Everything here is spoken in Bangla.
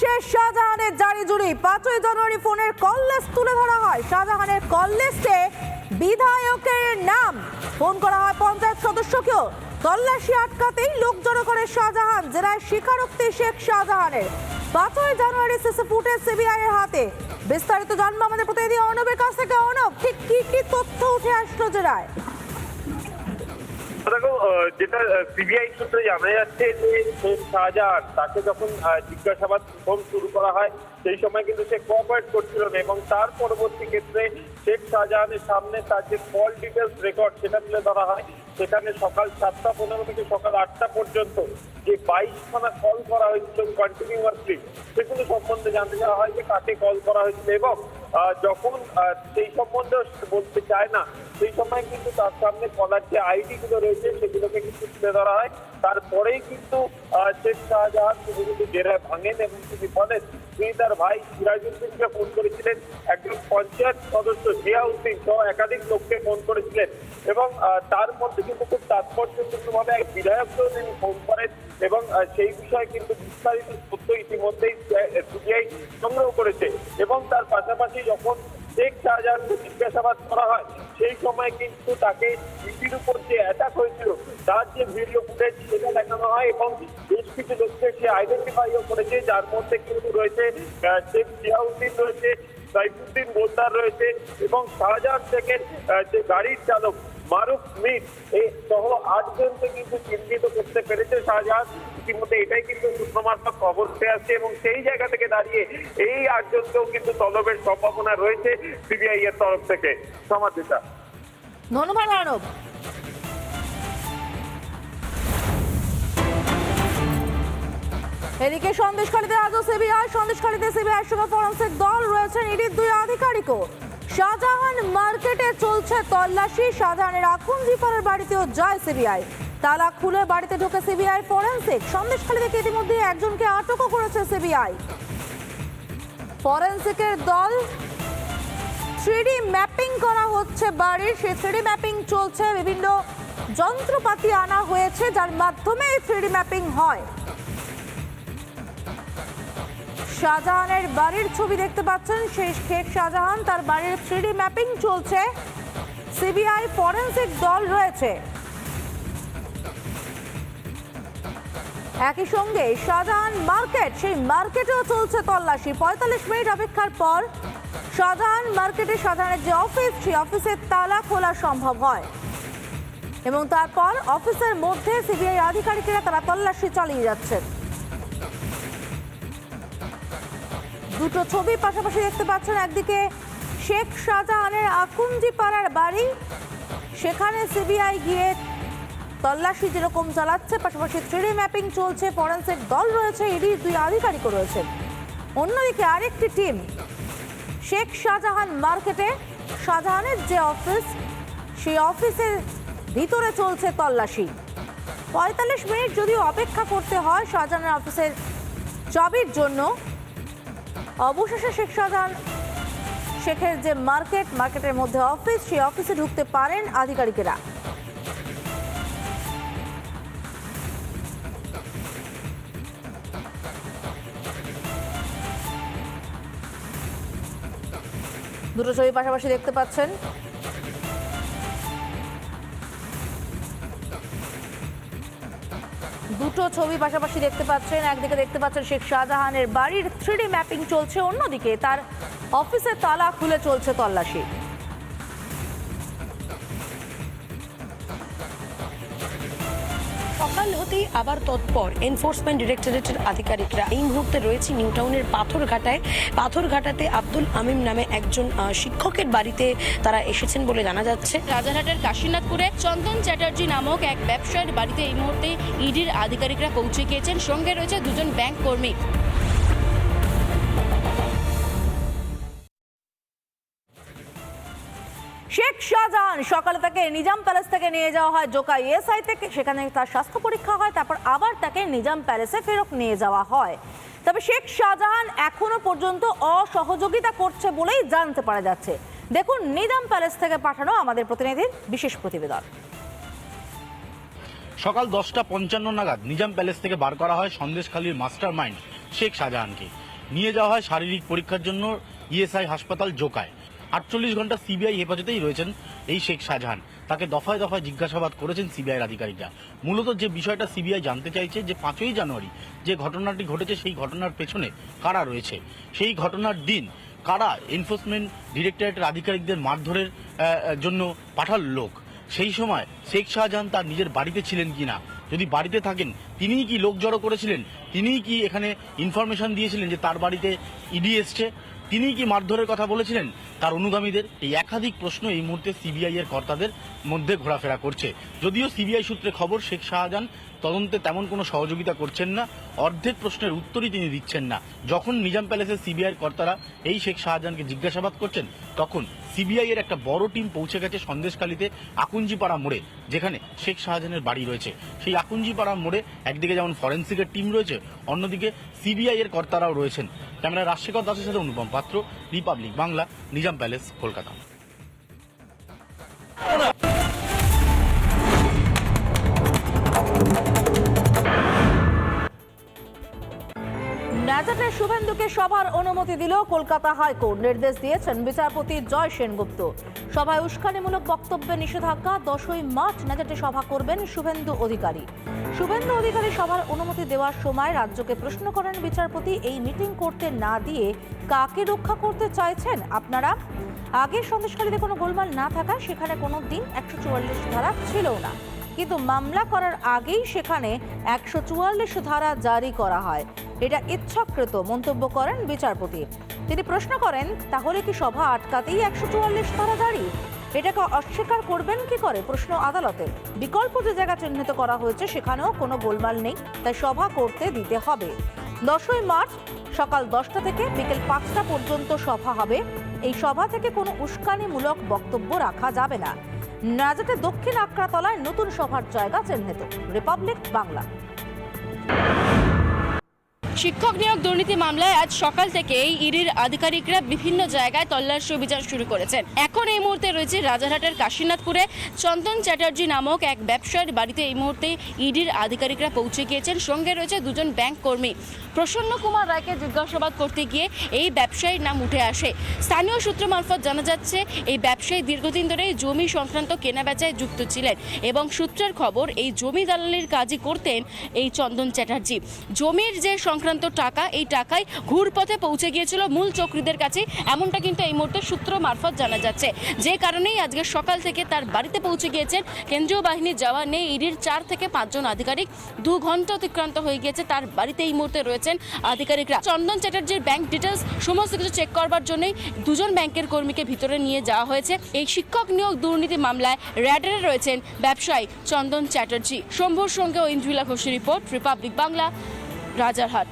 শেষ শাহজাহানের জারি জুড়ি পাঁচই জানুয়ারি ফোনের কল তুলে ধরা হয়। শাহজাহানের কল বিধায়কের নাম। ফোন করা হয় পঞ্চায়েত সদস্যকেও। তল্লাশি আটকাতেই লোক জড়ো করে শাহজাহান, জেলায় স্বীকারোক্তি শেখ শাহজাহানের। পাঁচই জানুয়ারি সিসি ফুটেজ সিবিআই এর হাতে। বিস্তারিত জানব আমাদের প্রতিনিধি অর্ণবের কাছ থেকে। অর্ণব, ঠিক কি কি তথ্য উঠে আসলো জেলায়? দেখো যেটা সিবিআই সূত্রে জানা যাচ্ছে যে শেখ শাহজাহান তাকে যখন জিজ্ঞাসাবাদ প্রথম শুরু করা হয়, সেই সময় কিন্তু সে কোঅপারেট করছিল না এবং তার পরবর্তী ক্ষেত্রে শেখ শাহজাহানের সামনে তার যে কল ডিটেলস রেকর্ড সেটা তুলে ধরা হয়। সেখানে সকাল সাতটা পনেরো থেকে সকাল আটটা পর্যন্ত যে বাইশ খানা কল করা হয়েছিল কন্টিনিউয়াসলি সেগুলো সম্বন্ধে জানতে চাওয়া হয় যে কাকে কল করা হয়েছিল এবং যখন সেই সম্বন্ধে বলতে চায় না সেই সময় কিন্তু তার সামনে কলার যে আইডি গুলো রয়েছে, সেগুলোকে কিন্তু তুলে ধরা হয়। তারপরেই কিন্তু শেখ শাহজাহান তিনি কিন্তু জেরায় ভাঙেন এবং তিনি বলেন, তিনি তার ভাই সিরাজউদ্দিনকে ফোন করেছিলেন। একজন পঞ্চায়েত সদস্য জিয়াউদ্দিন সহ একাধিক লোককে ফোন করেছিলেন। এবং তার মধ্যে কিন্তু খুব তাৎপর্যপূর্ণভাবে এক বিধায়ককেও তিনি ফোন করেন এবং সেই বিষয়ে কিন্তু বিস্তারিত তথ্য ইতিমধ্যেই জিজ্ঞাসাবাদ করা হয়, সেই সময় কিন্তু তাকে ইপির উপর যে অ্যাটাক হয়েছিল, তার যে ভিডিও ফুটেজ সেটা দেখানো হয় এবং বেশ কিছু লোককে সে আইডেন্টিফাইও করেছে, যার মধ্যে কিন্তু রয়েছে শেখ জিয়াউদ্দিন রয়েছে, সাইফুদ্দিন বোলদার রয়েছে এবং শাহজাহান শেখের যে গাড়ির চালক মারুফ মির, এই সহ আটজনকে কিন্তু চিহ্নিত করতে পেরেছে শাহজাহান। ইতিমধ্যে এটাই কিন্তু সূত্র খবর উঠে আসছে এবং সেই জায়গা থেকে দাঁড়িয়ে এই আটজনকেও কিন্তু তলবের সম্ভাবনা রয়েছে সিবিআই এর তরফ থেকে। সমাধিতা ধন্যবাদ অর্ণব এদিকে সন্দেশখালীতে আজও সিবিআই, সন্দেশখালীতে সিবিআই সঙ্গে ফরেন্সিক দল রয়েছেন ইডির দুই আধিকারিকও। শাহজাহান মার্কেটে চলছে তল্লাশি। শাহজাহানের আখুন জিপারের বাড়িতেও যায় সিবিআই। তালা খুলে বাড়িতে ঢোকে সিবিআই ফরেন্সিক। সন্দেশখালী থেকে ইতিমধ্যে একজনকে আটকও করেছে সিবিআই। ফরেন্সিকের দল থ্রিডি ম্যাপিং করা হচ্ছে বাড়ির। সেই থ্রিডি ম্যাপিং চলছে, বিভিন্ন যন্ত্রপাতি আনা হয়েছে, যার মাধ্যমে এই থ্রিডি ম্যাপিং হয়। শাহজাহানের বাড়ির ছবি দেখতে পাচ্ছেন, সেই শেখ শাহজাহান তার বাড়ির থ্রিডি ম্যাপিং চলছে। সিবিআই ফরেন্সিক দল রয়েছে। একই সঙ্গে শাহজাহান মার্কেট, সেই মার্কেটেও চলছে তল্লাশি। পঁয়তাল্লিশ মিনিট অপেক্ষার পর শাহজাহান মার্কেটে শাহজাহানের যে অফিস, সেই অফিসের তালা খোলা সম্ভব হয়। এবং তারপর অফিসের মধ্যে সিবিআই আধিকারিকেরা তারা তল্লাশি চালিয়ে যাচ্ছেন। দুটো ছবি পাশাপাশি দেখতে পাচ্ছেন একদিকে শেখ শাহজাহানের আকুঞ্জি পাড়ার বাড়ি, সেখানে সিবিআই গিয়ে তল্লাশি যেরকম চালাচ্ছে, পাশাপাশি থ্রিডি ম্যাপিং চলছে ফরেন্সিক দল রয়েছে ইডি দুই আধিকারিকও রয়েছেন। অন্যদিকে আরেকটি টিম শেখ শাহজাহান মার্কেটে, শাহজাহানের যে অফিস সেই অফিসের ভিতরে চলছে তল্লাশি। পঁয়তাল্লিশ মিনিট যদিও অপেক্ষা করতে হয় শাহজাহানের অফিসের চাবির জন্য, অবশেষে শেখ শাহজাহান, শেখের যে মার্কেট, মার্কেটের মধ্যে অফিস সেই অফিসে ঢুকতে পারেন আধিকারিকেরা। দুটো ছবি পাশাপাশি দেখতে পাচ্ছেন। দুটো ছবি পাশাপাশি দেখতে পাচ্ছেন। একদিকে দেখতে পাচ্ছেন শেখ শাহজাহানের বাড়ির থ্রিডি ম্যাপিং চলছে, অন্যদিকে তার অফিসের তালা খুলে চলছে তল্লাশি। সকাল হতেই আবার তৎপর এনফোর্সমেন্ট ডিরেক্টরেটের আধিকারিকরা এই মুহূর্তে রয়েছে নিউ টাউনের পাথরঘাটায়। পাথরঘাটাতে আব্দুল আমিম নামে একজন শিক্ষকের বাড়িতে তারা এসেছেন বলে জানা যাচ্ছে। রাজারহাটের কাশীনাথপুরে চন্দন চ্যাটার্জি নামক এক ব্যবসায়ীর বাড়িতে এই মুহূর্তে ইডির আধিকারিকরা পৌঁছে গিয়েছেন। সঙ্গে রয়েছে দুজন ব্যাংক কর্মী। শাহজাহান সকালে তাকে নিজাম প্যালেস থেকে নিয়ে যাওয়া হয়, জোকা ইএসআই থেকে। সেখানে তার স্বাস্থ্য পরীক্ষা হয়, তারপর আবার তাকে নিজাম প্যালেসে ফেরত নিয়ে যাওয়া হয়। তবে শেখ শাহজাহান এখনও পর্যন্ত অসহযোগিতা করছে বলেই জানতে পারা যাচ্ছে। দেখুন, নিজাম প্যালেস থেকে পাঠানো আমাদের প্রতিনিধির বিশেষ প্রতিবেদন। সকাল দশটা পঞ্চান্ন নাগাদ নিজাম প্যালেস থেকে বার করা হয় সন্দেশখালীর মাস্টার মাইন্ড শেখ শাহজাহানকে। নিয়ে যাওয়া হয় শারীরিক পরীক্ষার জন্য ইএসআই হাসপাতাল জোকায়। আটচল্লিশ ঘণ্টা সিবিআই হেফাজতেই রয়েছেন এই শেখ শাহজাহান। তাকে দফায় দফায় জিজ্ঞাসাবাদ করেছেন সিবিআইয়ের আধিকারিকরা। মূলত যে বিষয়টা সিবিআই জানতে চাইছে যে পাঁচই জানুয়ারি যে ঘটনাটি ঘটেছে, সেই ঘটনার পেছনে কারা রয়েছে? সেই ঘটনার দিন কারা এনফোর্সমেন্ট ডিরেক্টরেটের আধিকারিকদের মারধরের জন্য পাঠাল লোক? সেই সময় শেখ শাহজাহান তার নিজের বাড়িতে ছিলেন কিনা? যদি বাড়িতে থাকেন, তিনিই কি লোক জড়ো করেছিলেন? তিনিই কি এখানে ইনফরমেশন দিয়েছিলেন যে তার বাড়িতে ইডি এসছে? তিনিই কি মারধরের কথা বলেছিলেন? তার অনুগামীদের এই একাধিক প্রশ্ন এই মুহূর্তে সিবিআই এর কর্তাদের মধ্যে ঘোরাফেরা করছে। যদিও সিবিআই সূত্রে খবর, শেখ শাহজাহান তদন্তে তেমন কোনো সহযোগিতা করছেন না। অর্ধেক প্রশ্নের উত্তরই তিনি দিচ্ছেন না। যখন নিজাম প্যালেসের সিবিআই কর্তারা এই শেখ শাহজাহানকে জিজ্ঞাসাবাদ করছেন, তখন সিবিআই এর একটা বড় টিম পৌঁছে গেছে সন্দেশখালীতে আকুঞ্জিপাড়া মোড়ে, যেখানে শেখ শাহজাহানের বাড়ি রয়েছে। সেই আকুঞ্জিপাড়া মোড়ে একদিকে যেমন ফরেন্সিকের টিম রয়েছে, অন্যদিকে সিবিআই এর কর্তারাও রয়েছেন। ক্যামেরা রাজশেখর দাসের সাথে অনুপম পাত্র রিপাবলিক বাংলা নিজাম প্যালেস কলকাতা। শুভেন্দুকে সভার অনুমতি দিল কলকাতা হাইকোর্ট। নির্দেশ দিয়েছেন বিচারপতি জয় সেনগুপ্ত। সভায় উস্কানিমূলক বক্তব্যে নিষেধাজ্ঞা, দশই মার্চ ন্যাজাটে সভা করবেন শুভেন্দু অধিকারী। শুভেন্দু অধিকারী সভার অনুমতি দেওয়ার সময় রাজ্যকে প্রশ্ন করেন বিচারপতি, এই মিটিং করতে না দিয়ে কাকে রক্ষা করতে চাইছেন আপনারা? আগে সন্দেশখালীতে কোনো গোলমাল না থাকায় সেখানে কোনো দিন একশো চুয়াল্লিশ ধারা ছিল না। কিন্তু মামলা করার আগেই সেখানে একশো চুয়াল্লিশ ধারা জারি করা হয়। এটা ইচ্ছাকৃত মন্তব্য করেন বিচারপতি। তিনি প্রশ্ন করেন, তাহলে কি সভা আটকাতেই একশো চুয়াল্লিশ ধারা জারি? এটাকে অস্বীকার করবেন কি করে? প্রশ্ন আদালতে। বিকল্প যে জায়গা চিহ্নিত করা হয়েছে, সেখানেও কোনো গোলমাল নেই। তাই সভা করতে দিতে হবে। দশই মার্চ সকাল দশটা থেকে বিকেল পাঁচটা পর্যন্ত সভা হবে। এই সভা থেকে কোনো উস্কানিমূলক বক্তব্য রাখা যাবে না। নাজাতে দক্ষিণ আক্রাতলায় নতুন সভার জায়গা চিহ্নিত। রিপাবলিক বাংলা। শিক্ষক নিয়োগ দুর্নীতি মামলায় আজ সকাল থেকেই ইডির আধিকারিকরা বিভিন্ন জায়গায় তল্লাশি অভিযান শুরু করেছেন। এখন এই মুহূর্তে রয়েছে রাজারহাটের কাশীনাথপুরে চন্দন চ্যাটার্জি নামক এক ব্যবসায়ীর বাড়িতে এই মুহূর্তে ইডির আধিকারিকরা পৌঁছে গিয়েছেন। সঙ্গে রয়েছে দুজন ব্যাংক কর্মী। প্রসন্ন কুমার রায়কে জিজ্ঞাসাবাদ করতে গিয়ে এই ব্যবসায়ীর নাম উঠে আসে। স্থানীয় সূত্র মারফত জানা যাচ্ছে, এই ব্যবসায়ী দীর্ঘদিন ধরে জমি সংক্রান্ত কেনাবেচায় যুক্ত ছিলেন এবং সূত্রের খবর, এই জমি দালালির কাজই করতেন এই চন্দন চ্যাটার্জি। জমির যে সংক্রান্ত টাকা, এই টাকায় ঘুরপথে পৌঁছে গিয়েছিল মূল চক্রীদের কাছে। এমনটা কিন্তু এই মুহূর্তে সূত্র মারফত জানা যাচ্ছে। যে কারণেই আজকে সকাল থেকে তার বাড়িতে পৌঁছে গিয়েছেন কেন্দ্রীয় বাহিনীর নেই। ইডির চার থেকে পাঁচজন আধিকারিক দু ঘণ্টা অতিক্রান্ত হয়ে গিয়েছে। তার বাড়িতে এই মুহূর্তে রয়েছেন আধিকারিকরা। চন্দন চ্যাটার্জির ব্যাংক ডিটেলস সমস্ত কিছু চেক করবার জন্যই দুজন ব্যাংকের কর্মীকে ভিতরে নিয়ে যাওয়া হয়েছে। এই শিক্ষক নিয়োগ দুর্নীতি মামলায় র্যাডারে রয়েছেন ব্যবসায়ী চন্দন চ্যাটার্জি। শম্ভুর সঙ্গে ও ইন্দ্রিলা ঘোষের রিপোর্ট, রিপাবলিক বাংলা। রাজারহাট।